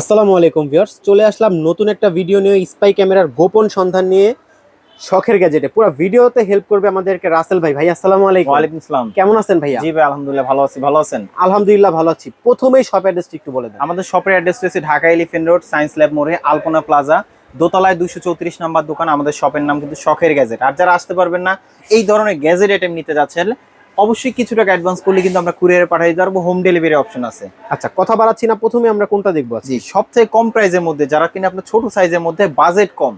আসসালামু আলাইকুম ভিউয়ার্স চলে আসলাম নতুন একটা ভিডিও নিয়ে স্পাই ক্যামেরার গোপন সন্ধান নিয়ে শখের গ্যাজেটে পুরো ভিডিওতে হেল্প করবে আমাদেরকে রাসেল ভাই। ভাই আসসালামু আলাইকুম। ওয়ালাইকুম আসসালাম কেমন আছেন ভাইয়া? জি ভাই আলহামদুলিল্লাহ ভালো আছি ভালো আছেন? আলহামদুলিল্লাহ ভালো আছি। প্রথমেই শপ অ্যাড্রেসটি একটু বলে দেন। আমাদের শপের অ্যাড্রেস রয়েছে Dhaka Elephant Road Science Lab মোড়ে আলপনা প্লাজা দোতলায় দুশো চৌত্রিশ নাম্বার দোকান। আমাদের শপের নাম কিন্তু শখের গ্যাজেট আর যারা আসতে পারবেন না এই ধরনের গ্যাজেট আইটেম নিতে যাচ্ছেন অবশ্যই কিছু টাকা অ্যাডভান্স করলে কিন্তু আমরা কুরিয়ারে পাঠিয়ে দিতে পারব হোম ডেলিভারি অপশন আছে। আচ্ছা কথা বাড়াচ্ছি না প্রথমে আমরা কোনটা দেখব? জি সবথেকে কম প্রাইসের মধ্যে যারা কিনা আপনার ছোট সাইজের মধ্যে বাজেট কম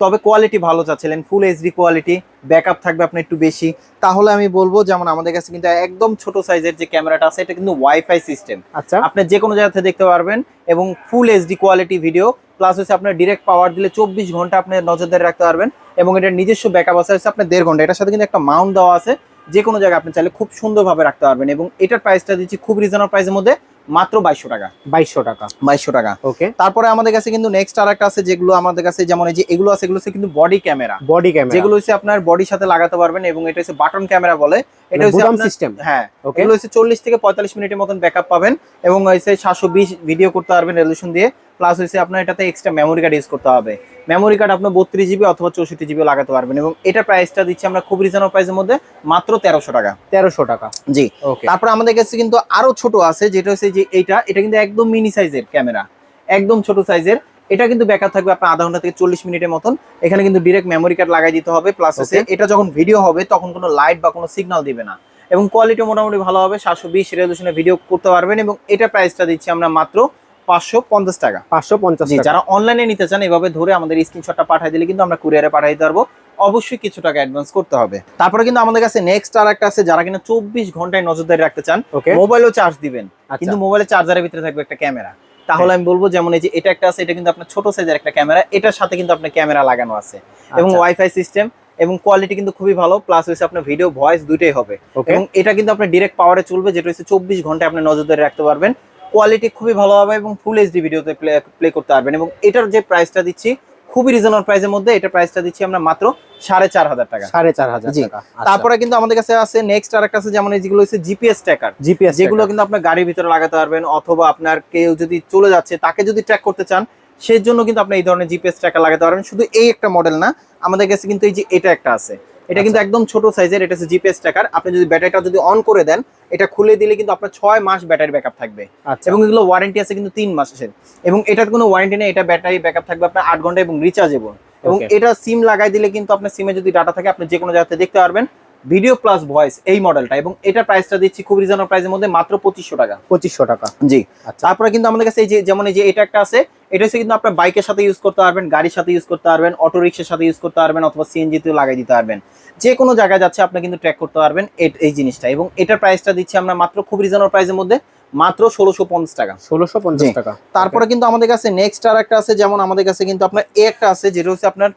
তবে কোয়ালিটি ভালো চাচ্ছিলেন ফুল এইচডি কোয়ালিটি ব্যাকআপ থাকবে আপনার একটু বেশি। তাহলে আমি বলব যেমন আমাদের কাছে কিন্তু একদম ছোট সাইজের যে ক্যামেরাটা আছে এটা কিন্তু ওয়াইফাই সিস্টেম আচ্ছা। আপনি যে কোনো জায়গা থেকে দেখতে পারবেন এবং full HD quality video plus হচ্ছে আপনার ডিরেক্ট পাওয়ার দিলে চব্বিশ ঘণ্টা আপনি নজরদারি রাখতে পারবেন এবং এটার নিজস্ব ব্যাকআপ আছে হচ্ছে আপনার দেড় ঘণ্টা। এটার সাথে কিন্তু একটা মাউন্ট দেওয়া আছে যে কোনো জায়গায় আপনি চাইলে খুব সুন্দরভাবে রাখতে পারবেন এবং এটার প্রাইসটা দিচ্ছি খুব রিজনেবল প্রাইসের মধ্যে মাত্র বাইশশো টাকা। বাইশশো টাকা। বাইশশো টাকা। ওকে তারপরে আমাদের কাছে কিন্তু নেক্সট আর একটা আছে যেগুলো আমাদের কাছে যেমন এই যে এগুলো আছে এগুলো হচ্ছে কিন্তু বডি ক্যামেরা বডি ক্যামেরা যেগুলো হচ্ছে আপনার বডির সাথে লাগাতে পারবেন এবং এটা হচ্ছে বাটন ক্যামেরা বলে। এটা হচ্ছে আপনার- সিস্টেম হ্যাঁ। ওকে এগুলো হচ্ছে চল্লিশ থেকে পঁয়তাল্লিশ মিনিটের মতন ব্যাকআপ পাবেন এবং হচ্ছে সাতশো বিশ ভিডিও করতে পারবেন রেজলিউশন দিয়ে। প্লাস হচ্ছে আপনার এটাতে এক্সট্রা মেমোরি কার্ড ইউজ করতে হবে। মেমোরি কার্ড আপনার বত্রিশ জিবি অথবা চৌষট্টি জিবি লাগাতে পারবেন এবং এটা প্রাইসটা দিচ্ছি আমরা খুব রিজনেবল প্রাইসের মধ্যে মাত্র তেরোশো টাকা। তেরোশো টাকা। জি। ওকে তারপর আমাদের কাছে কিন্তু আরও ছোট আছে যেটা হচ্ছে যে এইটা এটা কিন্তু একদম মিনি সাইজের ক্যামেরা একদম ছোট সাইজের এটা কিন্তু ব্যাকআপ থাকবে আপনার আধা ঘণ্টা থেকে চল্লিশ মিনিটের মতন। এখানে কিন্তু ডিরেক্ট মেমোরি কার্ড লাগাই দিতে হবে। প্লাস হচ্ছে এটা যখন ভিডিও হবে তখন কোনো লাইট বা কোনো সিগন্যাল দিবে না। এবং কোয়ালিটি মোটামুটি ভালো হবে সাতশো বিশ রেজলিউশনে ভিডিও করতে পারবেন এবং এটা প্রাইসটা দিচ্ছি আমরা মাত্র পাঁচশো পঞ্চাশ টাকা। পাঁচশো পঞ্চাশ যারা অনলাইনে নিতে চান এভাবে ধরে আমাদের স্ক্রিনশটটা পাঠিয়ে দিলে কিন্তু আমরা কুরিয়ারে পাঠিয়ে দিতে পারব অবশ্যই কিছু টাকা অ্যাডভান্স করতে হবে। তারপরে কিন্তু আমাদের কাছে নেক্সট আর একটা আছে যারা কিনা চব্বিশ ঘন্টায় নজরদারি রাখতে চান মোবাইলও চার্জ দিবেন। আচ্ছা। কিন্তু মোবাইলের চার্জারের ভিতরে থাকবে একটা ক্যামেরা তাহলে আমি বলব যেমন এই যে এটা একটা আছে এটা কিন্তু আপনার ছোট সাইজের একটা ক্যামেরা এটার সাথে কিন্তু আপনার ক্যামেরা লাগানো আছে। এবং আচ্ছা, ওয়াইফাই সিস্টেম এবং কোয়ালিটি কিন্তু খুবই ভালো প্লাস হচ্ছে আপনার ভিডিও ভয়েস দুটোই হবে। এবং এটা কিন্তু আপনার ডিরেক্ট পাওয়ারে চলবে যেটা হচ্ছে চব্বিশ ঘণ্টা আপনি নজরদারি রাখতে পারবেন। কোয়ালিটি খুবই ভালো হবে এবং ফুল এইচডি ভিডিওতে প্লে প্লে করতে পারবেন এবং এটার যে প্রাইসটা দিচ্ছি খুবই রিজনেবল প্রাইসের মধ্যে এটা প্রাইসটা দিচ্ছি আমরা মাত্র সাড়ে চার হাজার টাকা। সাড়ে চার হাজার জি। তারপরে কিন্তু আমাদের কাছে আছে নেক্সট আর একটা আছে যেমন এই যেগুলো হচ্ছে জিপিএস ট্র্যাকার জিপিএস যেগুলো কিন্তু আপনার গাড়ির ভিতরে লাগাতে পারবেন অথবা আপনার কেউ যদি চলে যাচ্ছে তাকে যদি ট্র্যাক করতে চান সেই জন্য কিন্তু আপনি এই ধরনের জিপিএস ট্র্যাকার লাগাতে পারবেন। শুধু এই একটা মডেল না আমাদের কাছে কিন্তু এই যে এটা একটা আছে। এটা কিন্তু একদম ছোট সাইজের এটা হচ্ছে জিপিএস ট্র্যাকার আপনি যদি ব্যাটারিটা যদি অন করে দেন এটা খুলে দিলে কিন্তু আপনার ছয় মাস ব্যাটারি ব্যাকআপ থাকবে। আচ্ছা। এবং এগুলো ওয়ারেন্টি আছে কিন্তু তিন মাসের। এবং এটার কোনো ওয়ারেন্টি নেই এটা ব্যাটারি ব্যাকআপ থাকবে আপনার আট ঘণ্টা এবং রিচার্জেবল এবং এটা সিম লাগাই দিলে কিন্তু আপনার সিমে যদি ডাটা থাকে আপনি যে কোনো জায়গাতে দেখতে পারবেন। ভিডিও প্লাস ভয়েস এই মডেলটা এবং এটা প্রাইসটা দিচ্ছি খুব রিজনেবল প্রাইসের মধ্যে মাত্র পঁচিশশো টাকা। পঁচিশশো টাকা। জি। আচ্ছা। তারপরে কিন্তু আমাদের কাছে এই যে যেমন এই যে এটা একটা আছে এটা হচ্ছে কিন্তু আপনার বাইকের সাথে ইউজ করতে পারবেন গাড়ির সাথে ইউজ করতে পারবেন অটো রিক্সার সাথে ইউজ করতে পারবেন অথবা সিএনজি তেও লাগাই দিতে পারবেন। যে কোনো জায়গায় যাচ্ছে আপনি কিন্তু ট্র্যাক করতে পারবেন এই জিনিসটা এবং এটার প্রাইসটা দিচ্ছি আমরা মাত্র খুব রিজনেবল প্রাইসের মধ্যে মাত্র ষোলোশো পঞ্চাশ টাকা। ষোলোশো পঞ্চাশ। টাকা। তারপরে কিন্তু আমাদের কাছে নেক্সট আর একটা আছে যেমন আমাদের কাছে কিন্তু আপনার এ একটা আছে যেটা হচ্ছে আপনার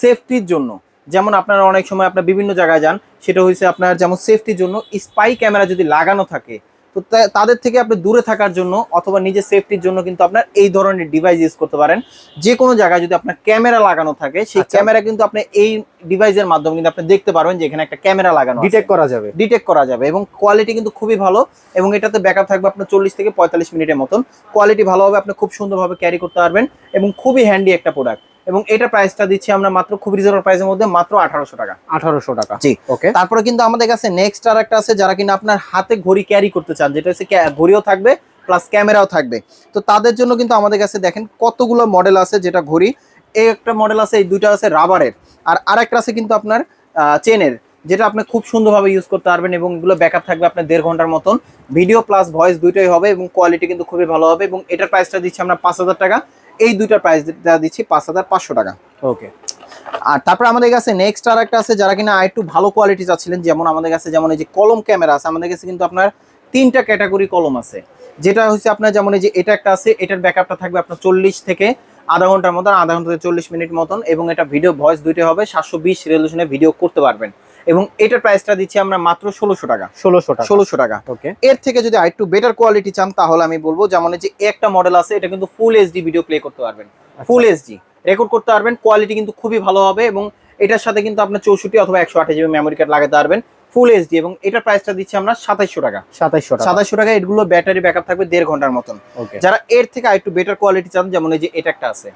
সেফটির জন্য। যেমন আপনারা অনেক সময় আপনার বিভিন্ন জায়গায় যান সেটা হচ্ছে আপনার যেমন সেফটির জন্য স্পাই ক্যামেরা যদি লাগানো থাকে তো তাদের থেকে আপনি দূরে থাকার জন্য অথবা নিজের সেফটির জন্য কিন্তু আপনার এই ধরনের ডিভাইস ইউজ করতে পারেন। যে কোনো জায়গায় যদি আপনার ক্যামেরা লাগানো থাকে সেই আচ্ছা। ক্যামেরা কিন্তু আপনি এই ডিভাইসের মাধ্যমে কিন্তু আপনি দেখতে পারবেন যে এখানে একটা ক্যামেরা লাগানো ডিটেক্ট করা যাবে। ডিটেক্ট করা যাবে এবং কোয়ালিটি কিন্তু খুবই ভালো এবং এটাতে ব্যাকআপ থাকবে আপনার চল্লিশ থেকে পঁয়তাল্লিশ মিনিটের মতন। কোয়ালিটি ভালো হবে আপনি খুব সুন্দরভাবে ক্যারি করতে পারবেন এবং খুবই হ্যান্ডি একটা প্রোডাক্ট এবং এটা প্রাইসটা দিচ্ছি আমরা মাত্র খুব রিজনেবল প্রাইসের মধ্যে মাত্র আঠারোশো টাকা। আঠারোশো টাকা। জি। ওকে তারপরে কিন্তু আমাদের কাছে নেক্সট আর একটা আছে যারা কিনা আপনার হাতে ঘড়ি ক্যারি করতে চান যেটা হচ্ছে ঘড়িও থাকবে প্লাস ক্যামেরাও থাকবে। তো তাদের জন্য কিন্তু আমাদের কাছে দেখেন কতগুলো মডেল আছে যেটা ঘড়ি। এই একটা মডেল আছে এই দুইটা আছে রাবারের আর আরেকটা আছে কিন্তু আপনার চেনের যেটা আপনি খুব সুন্দরভাবে ইউজ করতে পারবেন এবং এগুলো ব্যাকআপ থাকবে আপনার দেড় ঘণ্টার মতন। ভিডিও প্লাস ভয়েস দুইটাই হবে এবং কোয়ালিটি কিন্তু খুবই ভালো হবে এবং এটার প্রাইসটা দিচ্ছি আমরা পাঁচ হাজার টাকা। এই দুইটার প্রাইস দিচ্ছি পাঁচ হাজার পাঁচশো টাকা। ওকে আর তারপরে আমাদের কাছে নেক্সট আর একটা আছে যারা কিনা একটু ভালো কোয়ালিটি চাচ্ছিলেন যেমন আমাদের কাছে যেমন এই যে কলম ক্যামেরা আছে আমাদের কাছে কিন্তু আপনার তিনটা ক্যাটাগরি কলম আছে। যেটা হচ্ছে আপনার যেমন এই যে এটা একটা আছে এটার ব্যাকআপটা থাকবে আপনার চল্লিশ থেকে আধা ঘণ্টার মতন আধা ঘণ্টা থেকে চল্লিশ মিনিট মতন এবং এটা ভিডিও ভয়েস দুইটা হবে সাতশো বিশ রেজলিউশনে ভিডিও করতে পারবেন। এবং এটার প্রাইসটা দিচ্ছি আমরা মাত্র ষোলোশো টাকা। ষোলোশো টাকা। ষোলোশো টাকা। ওকে এর থেকে যদি আরেকটু বেটার কোয়ালিটি চান তাহলে আমি বলব যেমন যে একটা মডেল আছে এটা কিন্তু ফুল এইচডি ভিডিও প্লে করতে পারবেন। ফুল এইচডি রেকর্ড করতে পারবেন কোয়ালিটি কিন্তু খুবই ভালো হবে এবং এটার সাথে কিন্তু আপনার চৌষট্টি অথবা একশো আঠাশ জিবি মেমোরি কার্ড লাগাতে পারবেন ফুল এইচডি এবং এটার প্রাইসটা দিচ্ছি আমরা সাতাইশশো টাকা। সাতাইশশো টাকা। সাতাইশশো টাকা এগুলো ব্যাটারি ব্যাকআপ থাকবে দেড় ঘণ্টার মতন। যারা এর থেকে আরেকটু বেটার কোয়ালিটি চান যেমন এই যে এটা একটা আছে।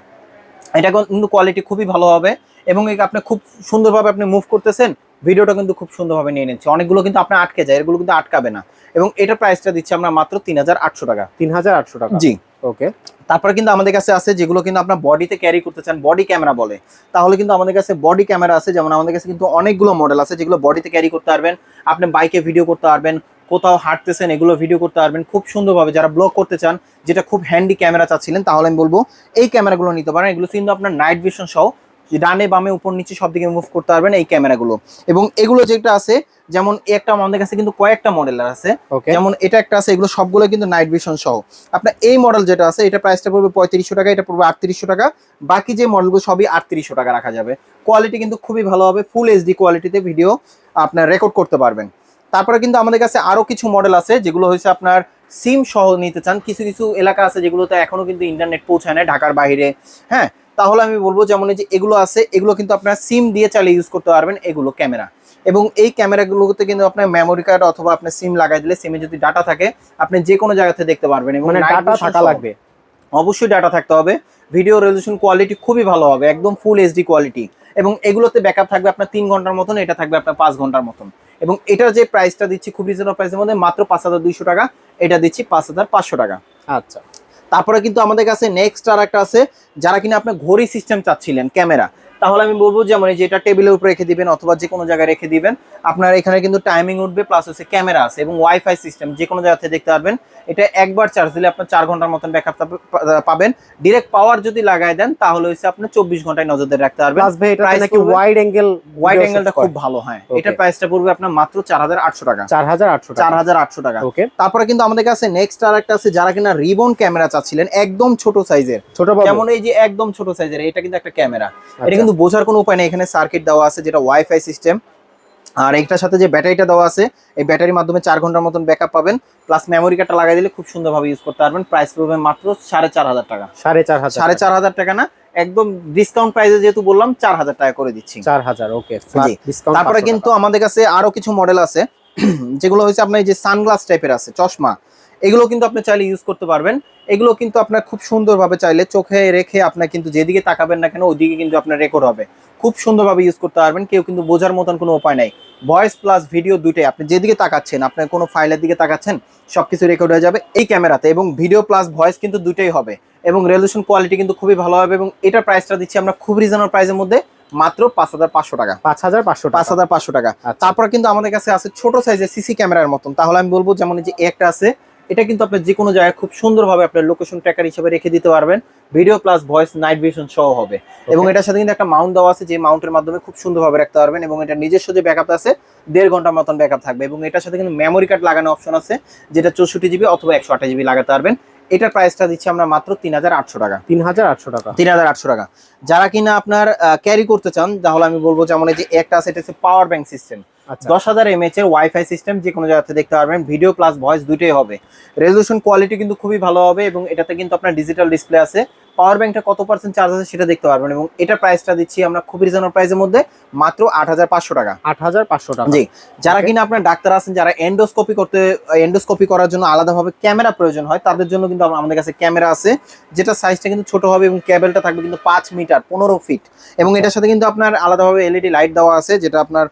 এটা কিন্তু কোয়ালিটি খুবই ভালো হবে এবং আপনি খুব সুন্দরভাবে আপনি মুভ করতেছেন ভিডিওটা কিন্তু খুব সুন্দরভাবে নিয়ে নিচ্ছে। অনেকগুলো কিন্তু আপনার আটকে যায় এগুলো কিন্তু আটকাবে না। এবং এটার প্রাইসটা দিচ্ছি আমরা মাত্র তিন হাজার আটশো টাকা। তিন হাজার আটশো টাকা। জি। ওকে তারপরে কিন্তু আমাদের কাছে আছে যেগুলো কিন্তু আপনার বডিতে ক্যারি করতে চান বডি ক্যামেরা বলে। তাহলে কিন্তু আমাদের কাছে বডি ক্যামেরা আছে যেমন আমাদের কাছে কিন্তু অনেকগুলো মডেল আছে যেগুলো বডিতে ক্যারি করতে পারবেন। আপনি বাইকে ভিডিও করতে পারবেন কোথাও হাঁটতেছেন এগুলো ভিডিও করতে পারবেন। খুব সুন্দরভাবে যারা ব্লগ করতে চান যেটা খুব হ্যান্ডি ক্যামেরা চাচ্ছিলেন তাহলে আমি বলব এই ক্যামেরাগুলো নিতে পারেন। এগুলো কিন্তু আপনার নাইট ভিশন সহ ডানে বামে উপর নিচে সব দিকে মুভ করতে পারবেন এই ক্যামেরাগুলো। এবং এগুলো যেটা আছে যেমন এই একটা আমাদের কাছে কিন্তু কয়েকটা মডেলের আছে। যেমন এটা একটা আছে এগুলো সবগুলো কিন্তু নাইট ভিশন সহ। আপনার এই মডেল যেটা আছে এটা প্রাইসটা পড়বে পঁয়ত্রিশশো টাকা এটা পড়বে আটত্রিশশো টাকা। বাকি যে মডেলগুলো সবই আটত্রিশশো টাকা রাখা যাবে। কোয়ালিটি কিন্তু খুবই ভালো হবে ফুল এইচডি কোয়ালিটিতে ভিডিও আপনার রেকর্ড করতে পারবেন। তারপরে কিন্তু আমাদের কাছে আরও কিছু মডেল আছে যেগুলো হচ্ছে আপনার সিম সহ নিতে চান। কিছু কিছু এলাকা আছে যেগুলোতে এখনও কিন্তু ইন্টারনেট পৌঁছায় না ঢাকার বাইরে। হ্যাঁ তাহলে আমি বলব যেমন এই যে এগুলো আছে এগুলো কিন্তু আপনার সিম দিয়ে চালিয়ে ইউজ করতে পারবেন এগুলো ক্যামেরা এবং এই ক্যামেরাগুলোতে কিন্তু আপনার মেমোরি কার্ড অথবা আপনার সিম লাগাই দিলে সিমে যদি ডাটা থাকে আপনি যে কোনো জায়গাতে দেখতে পারবেন মানে ডাটা থাকা লাগবে। অবশ্যই ডাটা থাকতে হবে। ভিডিও রেজলিউশন কোয়ালিটি খুবই ভালো হবে একদম ফুল এইচডি কোয়ালিটি এবং এগুলোতে ব্যাকআপ থাকবে আপনার তিন ঘণ্টার মতন এটা থাকবে আপনার পাঁচ ঘণ্টার মতন। এবং এটার যে প্রাইসটা দিচ্ছি খুব রিজনেবল প্রাইসের মধ্যে মাত্র পাঁচ হাজার দুইশো টাকা এটা দিচ্ছি পাঁচ হাজার পাঁচশো টাকা। আচ্ছা। তারপরে কিন্তু আমাদের কাছে নেক্সট আর একটা আছে, যারা কিনা আপনার ঘড়ি সিস্টেম চাচ্ছিলেন ক্যামেরা তাহলে আমি বলব যেমন এই যে এটা টেবিলের উপর রেখে দিবেন অথবা যে কোনো জায়গায় রেখে দিবেন আপনার এখানে কিন্তু টাইমিং উঠবে প্লাস হচ্ছে ক্যামেরা আছে এবং ওয়াইফাই সিস্টেম যে কোনো জায়গাতে দেখতে পারবেন। এটা একবার চার্জ দিলে আপনার চার ঘণ্টার মতন ব্যাকআপ পাবেন। ডিরেক্ট পাওয়ার যদি লাগাই দেন তাহলে হচ্ছে আপনি চব্বিশ ঘন্টায় নজরদারি রাখতে পারবেন। এটা ওয়াইড অ্যাঙ্গেল ওয়াইড অ্যাঙ্গেলটা খুব ভালো হয়. এটার প্রাইসটা পড়বে আপনার মাত্র চার হাজার আটশো টাকা। চার হাজার আটশো চার টাকা হাজার আটশো টাকা। ওকে তারপরে কিন্তু আমাদের কাছে নেক্সট আর একটা আছে যারা কিনা রিবন ক্যামেরা চাচ্ছিলেন একদম ছোট সাইজের ছোট যেমন এই যে একদম ছোট সাইজের এটা কিন্তু একটা ক্যামেরা এটা আচ্ছা। কিন্তু বোঝার কোনো উপায় নেই। এখানে সার্কিট দেওয়া আছে যেটা ওয়াইফাই সিস্টেম আর এইটার সাথে যে ব্যাটারিটা দেওয়া আছে এই ব্যাটারির মাধ্যমে চার ঘণ্টার মতন ব্যাকআপ পাবেন। প্লাস মেমোরি কার্ডটা লাগাই দিলে খুব সুন্দরভাবে ইউজ করতে পারবেন। প্রাইস পড়বে মাত্র সাড়ে চার হাজার টাকা। সাড়ে চার হাজার সাড়ে চার হাজার টাকা না একদম ডিসকাউন্ট প্রাইসে যেহেতু বললাম চার হাজার টাকা করে দিচ্ছি। চার হাজার ওকে। তারপরে কিন্তু আমাদের কাছে আরও কিছু মডেল আছে। যেগুলো হচ্ছে আপনার এই যে সানগ্লাস টাইপের আছে চশমা। এগুলো কিন্তু আপনি চাইলে ইউজ করতে পারবেন। এগুলো কিন্তু আপনার খুব সুন্দরভাবে চাইলে চোখে রেখে আপনার কিন্তু যেদিকে তাকাবেন না কেন ওদিকে কিন্তু আপনার রেকর্ড হবে। খুব সুন্দরভাবে ইউজ করতে পারবেন কেউ কিন্তু বোঝার মতন কোনো উপায় নাই। ভয়েস প্লাস ভিডিও দুইটাই আপনি যেদিকে তাকাচ্ছেন আপনার কোনো ফাইলের দিকে তাকাচ্ছেন সবকিছু রেকর্ড হয়ে যাবে এই ক্যামেরাতে এবং ভিডিও প্লাস ভয়েস কিন্তু দুটোই হবে। এবং রেজলিউশন কোয়ালিটি কিন্তু খুবই ভালো হবে এবং এটার প্রাইসটা দিচ্ছি আমরা খুব রিজনেবল প্রাইসের মধ্যে মাত্র পাঁচ হাজার পাঁচশো টাকা। পাঁচ হাজার পাঁচশো পাঁচ হাজার পাঁচশো টাকা। তারপর কিন্তু আমাদের কাছে আছে ছোট সাইজের সিসি ক্যামেরার মতন। তাহলে আমি বলব যেমন এই যে একটা আছে এটা কিন্তু আপনি যে কোনো জায়গায় খুব সুন্দরভাবে আপনার লোকেশন ট্র্যাকার হিসেবে রেখে দিতে পারবেন। Video plus voice night vision সহ হবে। এবং এটার সাথে কিন্তু একটা মাউন্ট দেওয়া আছে যে মাউন্টের মাধ্যমে খুব সুন্দরভাবে রাখতে পারবেন এবং এটা নিজস্ব যে ব্যাকআপ আছে দেড় ঘণ্টার মতন ব্যাকআপ থাকবে। এবং এটার সাথে কিন্তু মেমোরি কার্ড লাগানো অপশন আছে যেটা চৌষট্টি জিবি অথবা একশো আঠাশ জিবি লাগাতে পারবেন। এটার প্রাইসটা দিচ্ছি আমরা মাত্র তিন হাজার আটশো টাকা। তিন হাজার আটশো টাকা। তিন হাজার আটশো টাকা। যারা কিনা আপনার ক্যারি করতে চান তাহলে আমি বলব যেমন এই যে একটা আছে এটা হচ্ছে পাওয়ার ব্যাংক সিস্টেম দশ হাজার এমএচ এর ওয়াইফাই সিস্টেম যে কোনো জায়গাতে দেখতে পারবেন। ভিডিও প্লাস ভয়েস দুটোই হবে। রেজলিউশন কোয়ালিটি কিন্তু খুবই ভালো হবে এবং এটাতে কিন্তু আপনার ডিজিটাল ডিসপ্লে আছে। পাওয়ার ব্যাংকটা কত পার্সেন্ট চার্জ আছে সেটা দেখতে পারবেন এবং এটা প্রাইসটা দিচ্ছি আমরা খুব রিজনেবল প্রাইসের মধ্যে মাত্র আট হাজার পাঁচশো টাকা। আট হাজার পাঁচশো টাকা। জি। যারা কিনা আপনার ডাক্তার আছেন যারা এন্ডোস্কোপি করতে এন্ডোস্কোপি করার জন্য আলাদাভাবে ক্যামেরা প্রয়োজন হয় তাদের জন্য কিন্তু আমাদের কাছে ক্যামেরা আছে যেটা সাইজটা কিন্তু ছোট হবে এবং কেবলটা থাকবে কিন্তু পাঁচ মিটার পনেরো ফিট এবং এটার সাথে কিন্তু আপনার আলাদাভাবে এলইডি লাইট দেওয়া আছে যেটা আপনার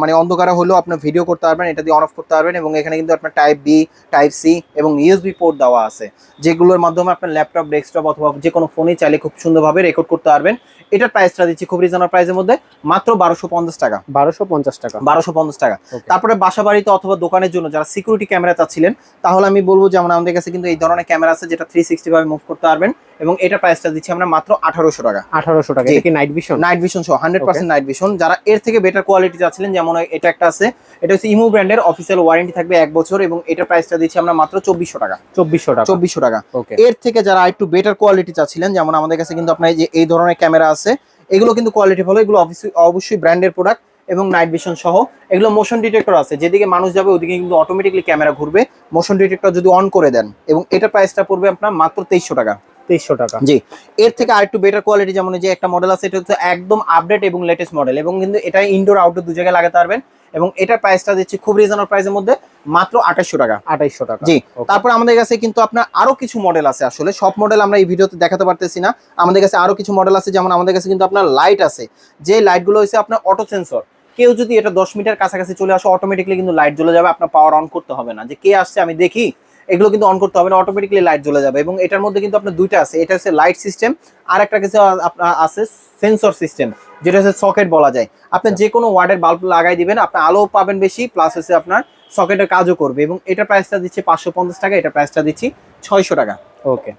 মানে অন্ধকারে হলেও আপনার ভিডিও করতে পারবেন এটা দিয়ে অন অফ করতে পারবেন এবং এখানে কিন্তু আপনার টাইপ বি টাইপ সি এবং ইউএসবি পোর্ট দেওয়া আছে যেগুলোর মাধ্যমে আপনার ল্যাপটপ ডেস্কটপ অথবা যে কোনো ফোনে চাইলে খুব সুন্দরভাবে রেকর্ড করতে পারবেন। এটার প্রাইসটা দিচ্ছি খুব রিজনেবল প্রাইসের মধ্যে মাত্র বারোশো পঞ্চাশ টাকা। বারোশো পঞ্চাশ টাকা। বারোশো পঞ্চাশ টাকা। তারপরে বাসা বাড়িতে অথবা দোকানের জন্য যারা সিকিউরিটি ক্যামেরা চাচ্ছিলেন তাহলে আমি বলব যেমন আমাদের কাছে কিন্তু এই ধরনের ক্যামেরা আছে যেটা থ্রি সিক্সটি ভাবে মুভ করতে পারবেন। এবং এটা প্রাইসটা দিচ্ছি আমরা মাত্র আঠারোশো টাকা। আঠারোশো টাকা। এটা কি নাইট ভিশন নাইট ভিশন সহ হান্ড্রেড পার্সেন্ট নাইট ভিশন যারা এর থেকে বেটার কোয়ালিটি চাচ্ছিলেন যেমন এটা একটা আছে এটা হচ্ছে ইমো ব্র্যান্ডের অফিসিয়াল ওয়ারেন্টি থাকবে এক বছর এবং এটার প্রাইসটা দিচ্ছি আমরা মাত্র চব্বিশশো টাকা। চব্বিশশো টাকা। চব্বিশশো টাকা। ওকে এর থেকে যারা একটু বেটার কোয়ালিটি চাচ্ছিলেন যেমন আমাদের কাছে কিন্তু আপনার এই যে এই ধরনের ক্যামেরা আছে এগুলো কিন্তু কোয়ালিটি ভালো এগুলো অবশ্যই অবশ্যই ব্র্যান্ডের প্রোডাক্ট এবং নাইট ভিশন সহ এগুলো মোশন ডিটেক্টর আছে যেদিকে মানুষ যাবে ওদিকে কিন্তু অটোমেটিকলি ক্যামেরা ঘুরবে। মোশন ডিটেক্টর যদি অন করে দেন এবং এটা প্রাইসটা পড়বে আপনার মাত্র তেইশশো টাকা। তেইশশো টাকা। জি এর থেকে আরেকটু বেটার কোয়ালিটি যেমন যে একটা মডেল আছে এটা হচ্ছে একদম আপডেট এবং লেটেস্ট মডেল এবং কিন্তু এটা ইনডোর আউটডোর দু জায়গায় লাগাতে পারবেন এবং এটার প্রাইসটা দিচ্ছি খুব রিজনেবল প্রাইসের মধ্যে মাত্র আঠাশশো টাকা। আঠাইশশো টাকা। জি তারপর আমাদের কাছে কিন্তু আপনার আরও কিছু মডেল আছে আসলে সব মডেল আমরা এই ভিডিওতে দেখাতে পারতেছি না। আমাদের কাছে আরও কিছু মডেল আছে যেমন আমাদের কাছে কিন্তু আপনার লাইট আছে। যে লাইটগুলো হচ্ছে আপনার অটো সেন্সর কেউ যদি এটা দশ মিটার কাছাকাছি চলে আসে অটোমেটিকলি কিন্তু লাইট জ্বলে যাবে আপনার পাওয়ার অন করতে হবে না। যে কে আসছে আমি দেখি এগুলো কিন্তু অন করতে হবে না অটোমেটিকলি লাইট জ্বলে যাবে। এবং এটার মধ্যে কিন্তু আপনার দুইটা আছে এটা হচ্ছে লাইট সিস্টেম আর একটা কিছু আপনার আছে সেন্সর সিস্টেম যেটা হচ্ছে সকেট বলা যায়। আপনি। যে কোনো ওয়ার্ডের বাল্ব লাগাই দিবেন আপনি আলো পাবেন বেশি প্লাস হচ্ছে আপনার সকেটের কাজও করবে। এবং এটা প্রাইসটা দিচ্ছি পাঁচশো পঞ্চাশ টাকা এটা প্রাইসটা দিচ্ছি ছয়শো টাকা। ওকে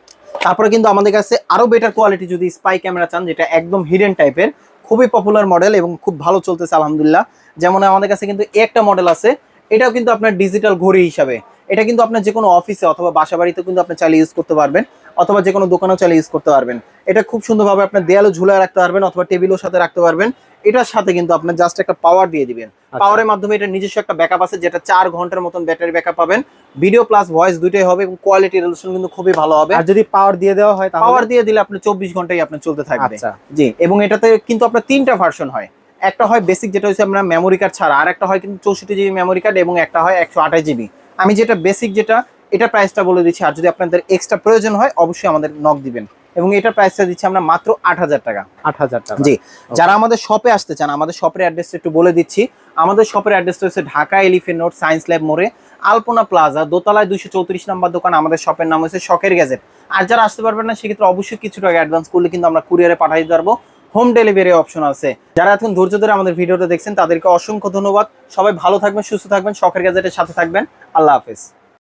তারপরে কিন্তু আমাদের কাছে আরও বেটার কোয়ালিটি যদি স্পাই ক্যামেরা চান যেটা একদম হিডেন টাইপের খুবই পপুলার মডেল এবং খুব ভালো চলতেছে আলহামদুলিল্লাহ। যেমন আমাদের কাছে কিন্তু একটা মডেল আছে এটাও কিন্তু আপনার ডিজিটাল ঘড়ি হিসাবে। এটা কিন্তু আপনার যে কোনো অফিসে অথবা বাসা বাড়িতে কিন্তু আপনি চালিয়ে ইউজ করতে পারবেন অথবা যে কোনো দোকানেও চালিয়ে ইউজ করতে পারবেন। এটা খুব সুন্দরভাবে আপনার দেয়ালে ঝুলে রাখতে পারবেন অথবা টেবিলের সাথে রাখতে পারবেন। এটার সাথে কিন্তু আপনার জাস্ট একটা পাওয়ার দিয়ে দিবেন। আচ্ছা। পাওয়ারের মাধ্যমে এটা নিজস্ব একটা ব্যাকআপ আছে যেটা চার ঘণ্টার মতন ব্যাটারি ব্যাকআপ পাবেন। ভিডিও প্লাস ভয়েস দুটোই হবে এবং কোয়ালিটি রেজলিউশন কিন্তু খুবই ভালো হবে। আর যদি পাওয়ার দিয়ে দেওয়া হয় পাওয়ার দিয়ে দিলে আপনি চব্বিশ ঘন্টায় আপনার চলতে থাকবে। আচ্ছা। জি এবং এটাতে কিন্তু আপনার তিনটা ভার্সন হয়। একটা হয় বেসিক যেটা হচ্ছে আপনার মেমোরি কার্ড ছাড়া আর একটা হয় কিন্তু চৌষট্টি জিবি মেমোরি কার্ড এবং একটা হয় একশো আঠাশ জিবি আমি যেটা বেসিক যেটা এটা প্রাইসটা বলে দিচ্ছি আর যদি আপনাদের এক্সট্রা প্রয়োজন হয় অবশ্যই আমাদের নক দিবেন। এবং এটার প্রাইসটা দিচ্ছি আমরা মাত্র আট হাজার টাকা। আট হাজার টাকা। জি যারা আমাদের শপে আসতে চান আমাদের শপের অ্যাড্রেসটা একটু বলে দিচ্ছি। আমাদের শপের অ্যাড্রেসটা হচ্ছে Dhaka Elephant Road Science Lab মোড়ে আলপনা প্লাজা দোতলায় দুশো চৌত্রিশ নম্বর দোকান। আমাদের শপের নাম হচ্ছে শখের গ্যাজেট আর যারা আসতে পারবেন না সেক্ষেত্রে অবশ্যই কিছু টাকা অ্যাডভান্স করলে কিন্তু আমরা কুরিয়ারে দিতে পারব হোম ডেলিভারি অপশন আছে। যারা এখন ধৈর্য ধরে আমাদের ভিডিওটা দেখছেন, তাদেরকে অসংখ্য ধন্যবাদ। সবাই ভালো থাকবেন, সুস্থ থাকবেন, শখের গ্যাজেটের সাথে থাকবেন। আল্লাহ হাফেজ।